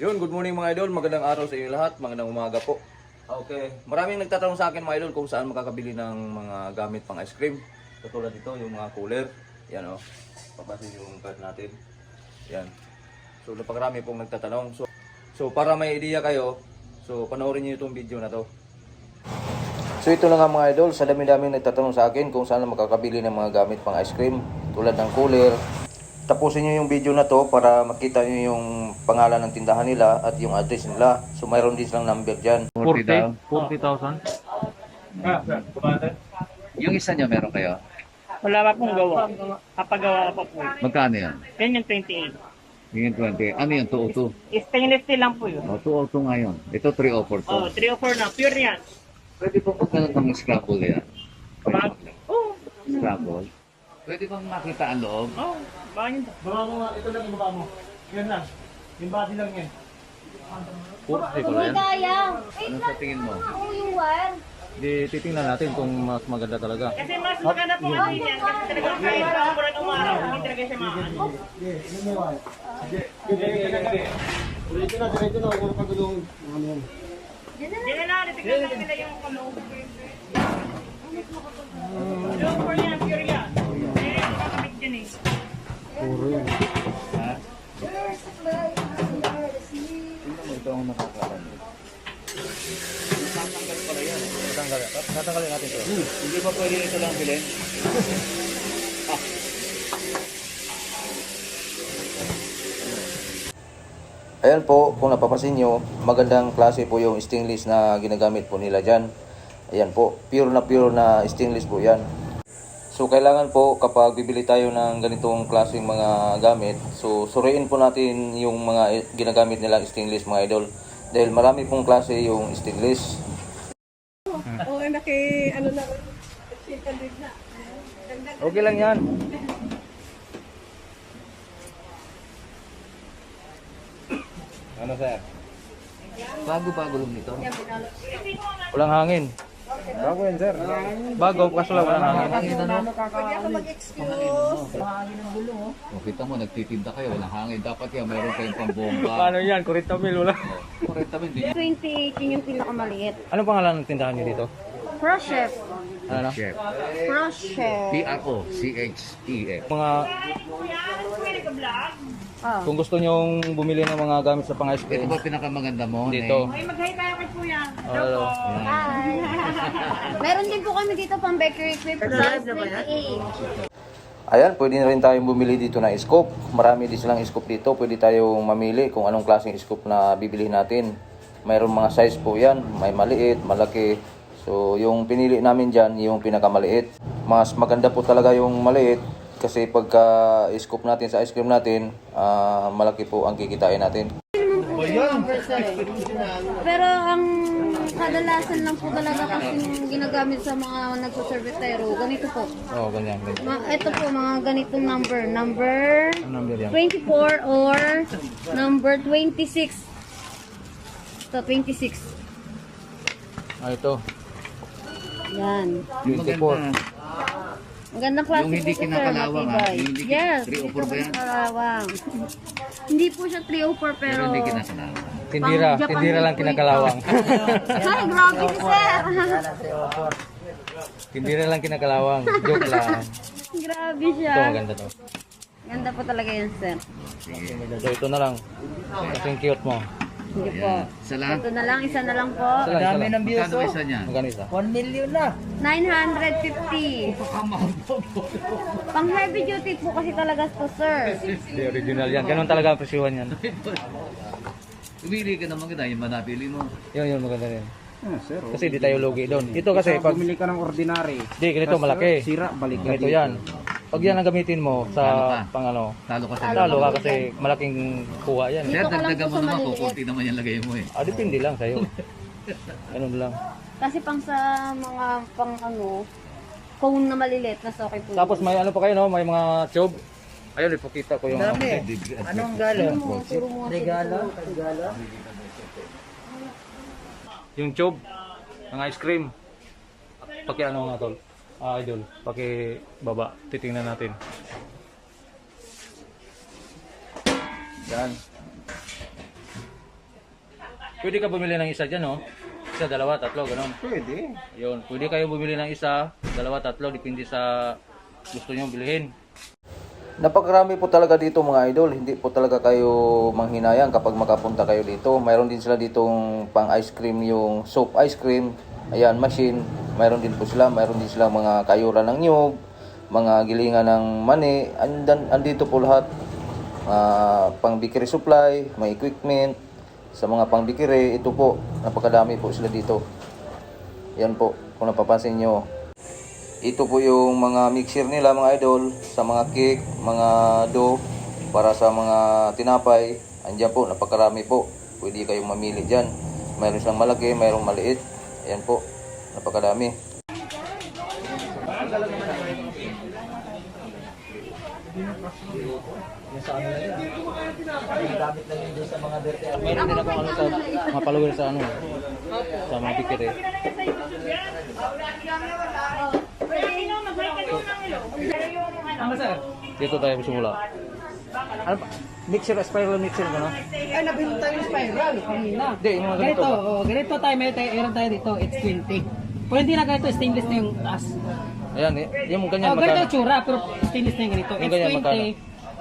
Yun, good morning mga idol. Magandang araw sa inyo lahat. Magandang umaga po. Okay. Maraming nagtatanong sa akin mga idol kung saan makakabili ng mga gamit pang ice cream. Katulad dito, yung mga cooler. Yan o. Oh. Papasin yung card natin. Yan. So, napakarami pong nagtatanong. So, so para may idea kayo, so panoorin niyo itong video na to. So ito na nga mga idol, sa dami-dami nagtatanong sa akin kung saan makakabili ng mga gamit pang ice cream tulad ng cooler. Tapusin nyo yung video na to para makita nyo yung pangalan ng tindahan nila at yung address nila. So mayroon din silang number dyan. 40? 40,000? Yung isa nyo meron kayo? Wala pa pong gawa. Kapagawa pa po. Magkano yan? Yan yung 28. Yung 20. Ano yun? 202? Stainless steel lang po yun. O, 202 ngayon. Ito 304 to. Oh, 304 na. Pure yan. Pwede po magkaroon ng scrabble yan. Bag. Oh. Scrabble. Pwede bang makita ang loob? Oh. Baka yun. Baba mo nga, ito lang yung baba mo. Yan lang. Yung body lang yan. 40 pala yan. Kaya. Ano sa tingin mo? Oo, yung wire. Di titingnan natin kung mas maganda talaga. Kasi mas maganda po kasi yan. Kasi talagang kahit sa umulan umaraw, hindi talaga siya maano. Sige, yun may wire. Sige, diretso na kasi. Diretso na, diretso na. Huwag mo pagulong. Ano yan. Yan na lang. Tignan lang nila yung kaloob. 304 yan. Pure yan. Yan eh. Ha? There's a fly in the sea. Tingnan mo ito ang nakakaroon. Tatanggal pala yan. Tatanggal, tatanggalin natin ito. Hindi ba pwede ito lang bilhin? Ayan po, kung napapasin nyo, magandang klase po yung stainless na ginagamit po nila dyan. Ayan po, pure na pure na stainless po yan. So kailangan po kapag bibili tayo ng ganitong klaseng mga gamit, so suriin po natin yung mga ginagamit nilang stainless mga idol. Dahil marami pong klase yung stainless. Okay lang yan. Ano sir? Bago-bago lang nito. Walang hangin. Bago yan, sir. Bago, kaso lang walang hangin. Hangin? Pwede ako mag-excuse. O, kita mo, nagtitinda kayo, walang hangin. Dapat yan, mayroon kayong pambomba. Paano yan? Kurita mil, wala. Correct naman, di 28 yun yung pinakamaliit. Anong pangalan ng tindahan niyo dito? Pro chef. Ano? Chef. Pro chef. P-R-O-C-H-E-F. Mga, Pwede ka vlog? Oh. kung gusto nyong bumili ng mga gamit sa pang ice Ito cream, ba pinakamaganda mo? dito. Ay, mag-hi tayo kay Kuya. Hello. Hi. Meron din po kami dito pang bakery equipment. 28. Ayan, pwede na rin tayong bumili dito ng scoop. Marami din silang scoop dito. Pwede tayong mamili kung anong klaseng scoop na bibili natin. Mayroong mga size po yan. May maliit, malaki. So, yung pinili namin dyan, yung pinakamaliit. Mas maganda po talaga yung maliit. Kasi pagka scoop natin sa ice cream natin, ah, malaki po ang kikitain natin. Pero ang kadalasan lang po talaga kasi yung ginagamit sa mga nagsuservitero, ganito po. Oo, oh, ganyan, ganyan. Ma- ito po, mga ganitong number. Number number yan? 24 or number 26. Ito, 26. Ah, ito. Yan. Yung 24. Maganda. Ang gandang klase Yung hindi po, sir, kinakalawang, matibay. ah. Yung hindi kin- Yes, 304 hindi ba yan? kinakalawang. hindi po siya 304 Pero pero... hindi kinakalaman. Tindira, Pang Japan tindira lang po ito. kinakalawang. Ay, grabe si sir. tindira lang kinakalawang. Joke lang. grabe siya. Ito maganda to. Ganda po talaga yan, sir. So ito na lang. Kasing cute mo. Hindi po. Ayan. Isa lang. Ito na lang, isa na lang po. Isa lang, isa lang. Magkano ba isa niya? Magkano isa? 950. Kamahal po. Pang heavy duty po kasi talaga to, sir. Hindi, original yan. Ganun talaga ang presyuhan yan. Pumili ka naman kita, yung manapili mo. Yun, yun, maganda rin. Ah, sir. Kasi di tayo lugi doon. Ito kasi, pag, Bumili ka ng ordinary. di, ganito malaki. Sira, balik ka Ganito dito. yan. Pag yan ang gamitin mo Talo sa ka. pang ano, Talo ka sa talo ka kasi malaking kuha yan. eh. Sir, Dito ka lang dagdagan po mo sa naman, maliliit. kukunti naman yung lagay mo eh. Ah, depende lang sa'yo. Ganun lang. Kasi pang sa mga pang ano, cone na maliliit, mas okay po. Tapos may ano pa kayo, no? May mga tube. Ayun, ipakita ko yung... Dami. Anong Ano mo, puro mga regalo. Yung tube ng ice cream. Paki ano nga tol? Ah, idol. Paki baba. Titingnan natin. Yan. Pwede ka bumili ng isa dyan, no? Isa, dalawa, tatlo, ganun. Pwede. Yun, pwede kayo bumili ng isa, dalawa, tatlo, depende sa gusto nyo bilhin. Napakarami po talaga dito mga idol. Hindi po talaga kayo manghinayang kapag makapunta kayo dito. Mayroon din sila ditong pang ice cream yung soap ice cream. Ayan, machine. Mayroon din po sila. Mayroon din sila mga kayura ng nyug, mga gilingan ng mani. Andan, andito po lahat. Ah, pang bakery supply, may equipment. Sa mga pang bakery, ito po. Napakadami po sila dito. Yan po, kung napapansin nyo. Ito po yung mga mixer nila mga idol sa mga cake, mga dough para sa mga tinapay. Andiyan po, napakarami po. Pwede kayong mamili dyan. Mayroon silang malaki, mayroong maliit. Ayan po, napakadami. Mayroon din ako ano sa mga follower sa ano, sa mga bikiri. Dito tayo simula. Ano ba? Mixer, spiral mixer ka, no? Ay, nabili tayo ng spiral kanina. Hindi, yung mga Ganito, ganito. oh, ganito tayo, may tayo, meron tayo dito, it's 20. Kung hindi na ganito, stainless na yung taas. Ayan, eh, yung ganyan Oh, ganito yung tsura, pero stainless na yung ganito. Yung ganyan, 20. magkano?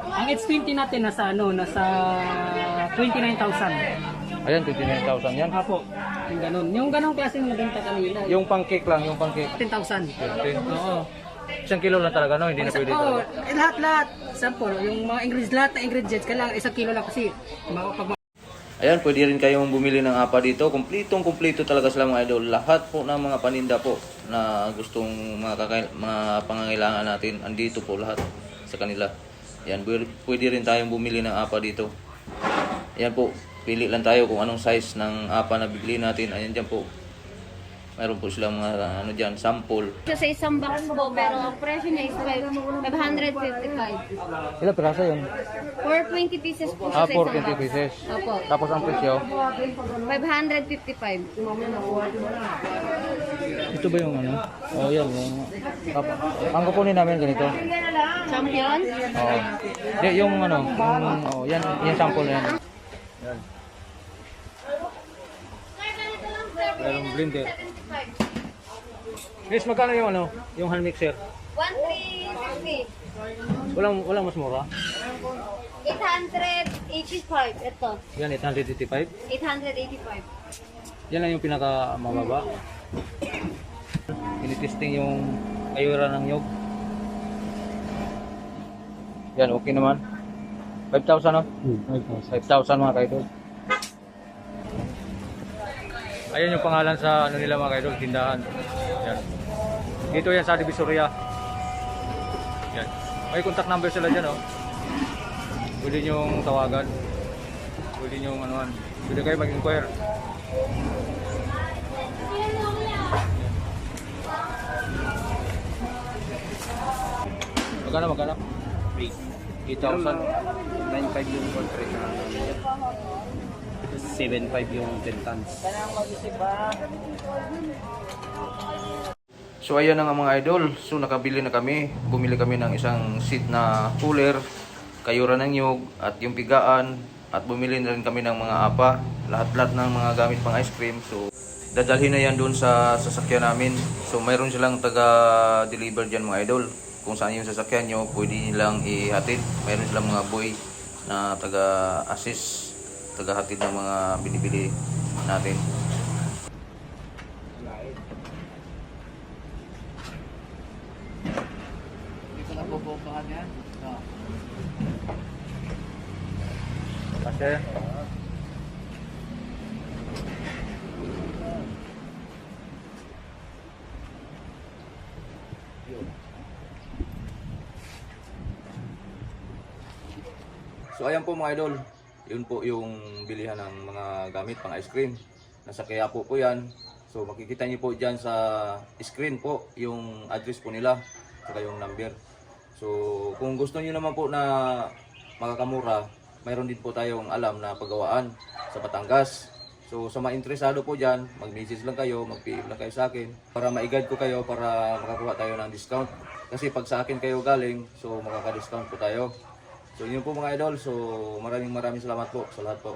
Ang it's 20 natin nasa ano, nasa 29,000. Ayan, 29,000 yan. Apo, yung ganun. Yung ganung klase ng benta kanina. Yung pancake lang, yung pancake. 10,000. Oo. Isang kilo lang talaga, no? Hindi na pwede Oo, talaga. eh, lahat-lahat. Sample, yung mga ingredients, lahat na ingredients, kailangan isang kilo lang kasi makapag Ayan, pwede rin kayong bumili ng apa dito. Kumplitong kumplito talaga sila mga idol. Lahat po ng mga paninda po na gustong mga, kakail- mga pangangailangan natin, andito po lahat sa kanila. Ayan, pwede rin tayong bumili ng apa dito. Ayan po, pili lang tayo kung anong size ng apa na bibili natin. Ayan dyan po. Mayroon po silang mga ano dyan, sample. Siya sa isang box po, pero ang presyo niya is five- 555. Ilang piraso yun? 420 pieces po Ah, sa isang 420 box. pieces. Opo. Tapos ang presyo, 555. ito ba yung ano? Oh, yan. Yung, Tap- ang kukunin namin ganito. Champion? Oo. Di, yung ano, yung, oh, yan, yung sample na yan. Yan. Merong blender. Miss, magkano yung ano, yung hand mixer? 1360. Walang, walang mas mura. 885. Ito. Yan, 885. 885. Yan lang yung pinaka mababa. Tinitesting yung ayura ng nyog. Yan, okay naman. 5,000 no? 5,000 mga kaidol. Ayan yung pangalan sa ano nila mga kaidol, tindahan. Dito yan sa Divisoria. Yan. May contact number sila dyan, oh. Pwede nyo tawagan. Pwede nyo anuan. Pwede kayo mag-inquire. Magkano, magkano? 8,000. 9.5 yung contract. 7.5 yung 10 tons. So ayan na nga mga idol. So nakabili na kami. Bumili kami ng isang seat na cooler, kayura ng nyug, at yung pigaan. At bumili na rin kami ng mga apa. Lahat-lahat ng mga gamit pang ice cream. So dadalhin na yan doon sa sasakyan namin. So mayroon silang taga-deliver dyan mga idol. Kung saan yung sasakyan nyo, pwede nilang ihatid. Mayroon silang mga boy na taga-assist, taga-hatid ng mga binibili natin. Dito bubombahan yan. No. Kasi, So ayan po mga idol, yun po yung bilihan ng mga gamit pang ice cream. Nasa kaya po po yan. So makikita niyo po dyan sa screen po yung address po nila, saka yung number. So kung gusto niyo naman po na makakamura, mayroon din po tayong alam na pagawaan sa Batangas. So sa mga interesado po dyan, mag-message lang kayo, mag-PM lang kayo sa akin para ma-guide ko kayo para makakuha tayo ng discount. Kasi pag sa akin kayo galing, so makaka-discount po tayo. So yun po mga idol. So maraming maraming salamat po sa lahat po.